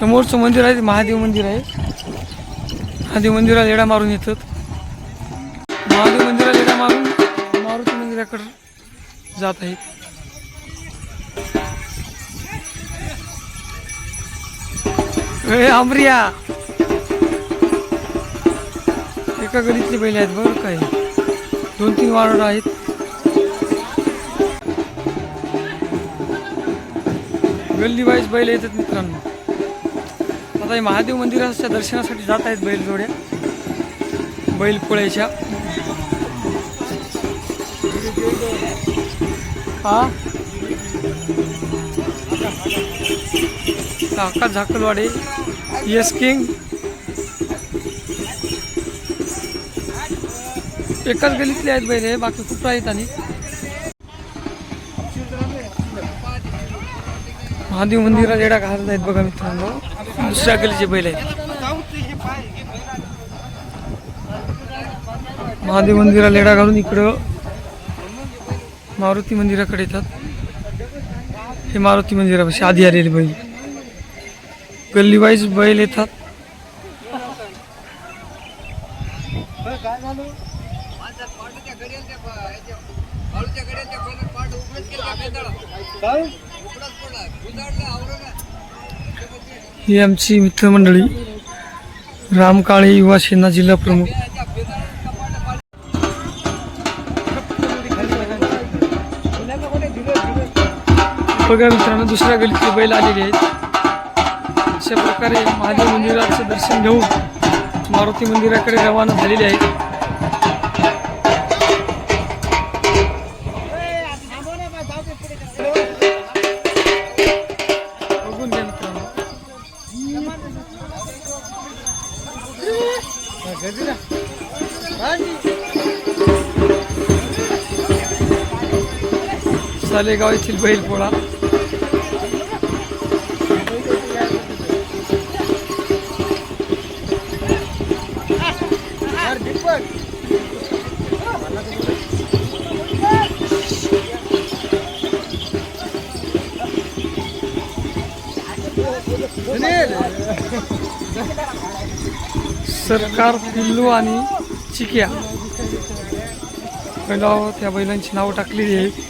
समोरचं मंदिर आहे ते महादेव मंदिर आहे. महादेव मंदिराला येडा मारून येतात. महादेव मंदिराला येडा मारून मारुती मंदिराकडं जात आहेत. आमरिया! एका गलीतले बैल आहेत बरं काय दोन तीन वार्ड आहेत. गल्ली वाईज बैल येतात मित्रांनो. आता हे महादेव मंदिराच्या दर्शनासाठी जात आहेत बैलजोड्या. बैलपोळ्याच्या बैल पोळ्याच्या. हा? Akash Zhakalwade yes king. एकाच गलीतले आहेत बैल हे बाकी खूप आहेत आणि? महादेव मंदिरात येडा घालत आहेत बघा मित्रांनो. दुसऱ्या गलीचे बैल आहेत. महादेव मंदिरा लेडा घालून इकडं मारुती मंदिराकडे येतात. हे मारुती मंदिरापाशी आधी आलेले बैल. गल्लीवाईज बैल येतात. ही आमची मित्रमंडळी राम काळे युवा सेना जिल्हा प्रमुख. बघा मित्रांनो दुसऱ्या गलीतले बैल आलेले आहेत. अशा प्रकारे महादेव मंदिराचं दर्शन घेऊन मारुती मंदिराकडे रवाना झालेले आहेत. सालेगाव येथील बैलपोळा. सरकार पिल्लू आणि चिक्या. बैलावर त्या बैलांची नावं टाकलेली आहेत.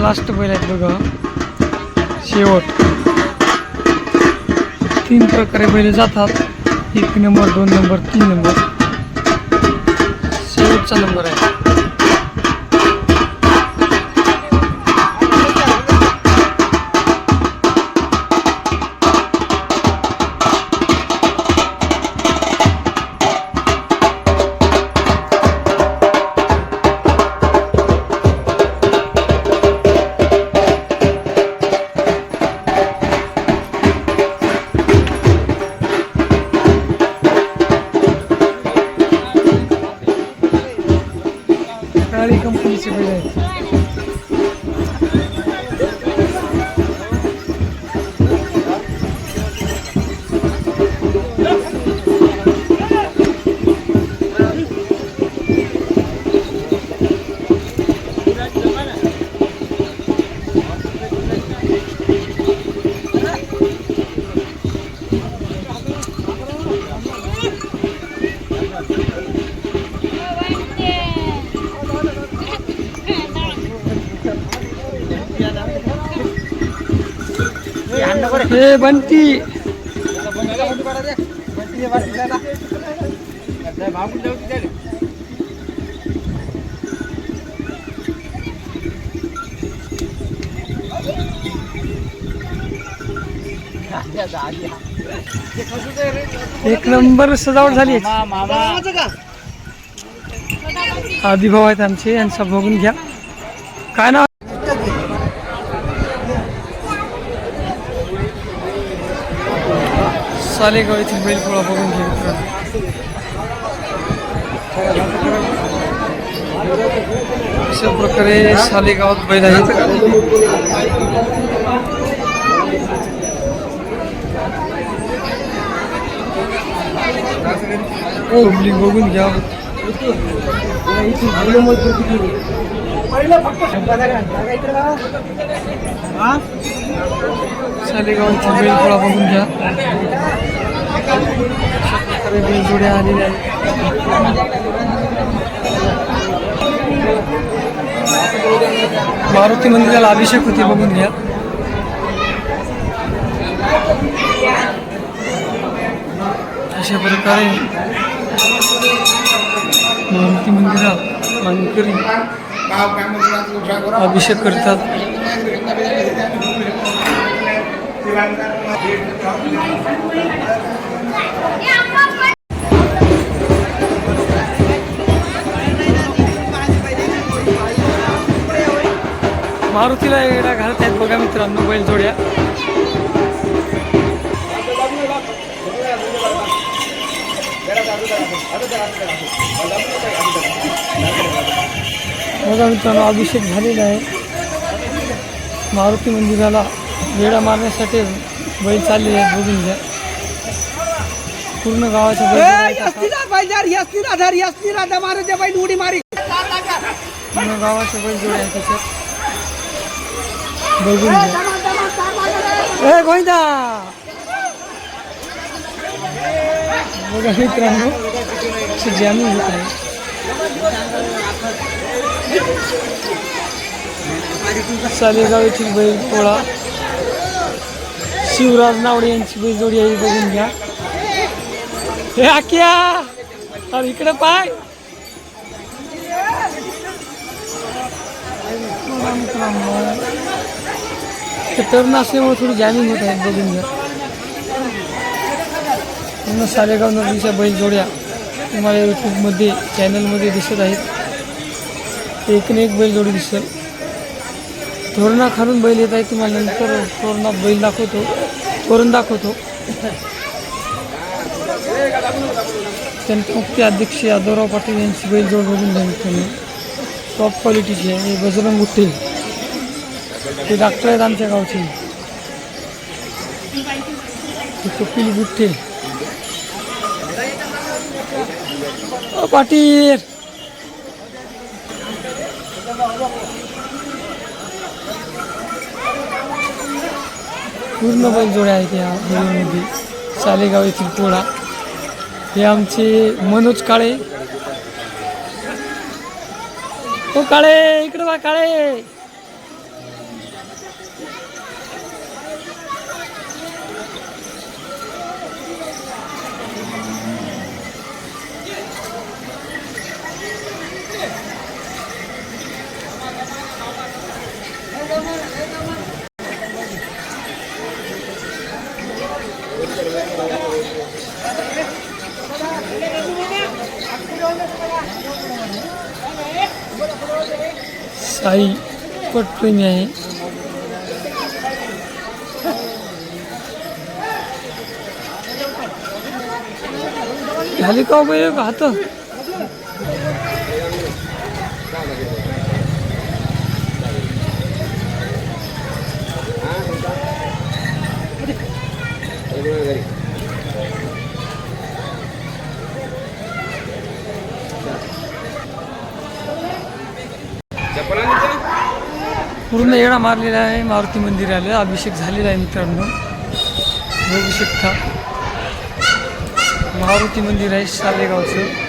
लास्ट बैल आहेत बघा. शेवट. तीन प्रकारे बैल जातात. एक नंबर दोन नंबर तीन नंबर. शेवटचा नंबर आहे. काळी कंपनीचे बैल आहेत हे बंटी. एक नंबर सजावट झाली याची. आधी भाऊ आहेत आमचे यांचा बघून घ्या. काय नाव? सालेगाव येथील बैलपोळा बघून घ्या मित्रांनो अशा प्रकारे सालेगावात बैल आहेत पब्लिक बघून घ्या सालेगावची बैलपोळा बघून घ्या अशा आलेल्या मारुती मंदिराला अभिषेक होते बघून घ्या. अशा प्रकारे मारुती मंदिरात मानकरी अभिषेक करतात. मारुतीला येडा घालत आहेत बघा मित्रांनो बैलजोड्या बघा मित्रांनो अभिषेक झालेला आहे. मारुती मंदिराला वेळा मारण्यासाठी बैल चालले आहेत बघून घ्या. पूर्ण गावाच्या बैल आहेत आता. पूर्ण गावाच्या बैल त्याच्यात. बघून घ्या. ए गोविंदा! बघा मित्रांनो जामीन होत आहे. सालेगाव येथील बैल पोळा. शिवराज नावडे यांची बैजोडी आहे बघून घ्या. हे आक्या अरे इकडे पाय! ते टर्न असल्यामुळे थोडी जॅमिंग होत आहे बघून घ्या. पूर्ण सालेगाव नदीच्या बैलजोड्या तुम्हाला यूट्यूबमध्ये चॅनलमध्ये दिसत आहेत. एक न एक बैलजोडी दिसेल. तोरणा खालून बैल येत आहे तुम्हाला नंतर तोरणात बैल दाखवतो. तोरण दाखवतो. त्यांचे मुख्य अध्यक्ष यादवराव पाटील यांची बैल जोड बघून घ्या मित्रांनो टॉप क्वालिटीची आहे. हे बजरंग गुट्टे. ते डॉक्टर आहेत आमच्या गावचे. हे कपिल गुट्टे. अ, पाटील! पूर्ण बैलजोड्या आहेत या बैलांमध्ये सालेगाव येथील पोळा. हे आमचे मनोज काळे. ओ काळे इकडे बा काळे. साई पटप्रेमी आहे झाली का हो बाई हात? पूर्ण येडा मारलेला आहे मारुती मंदिराला. अभिषेक झालेला आहे मित्रांनो. बघू शकता. मारुती मंदिर आहे सालेगावचं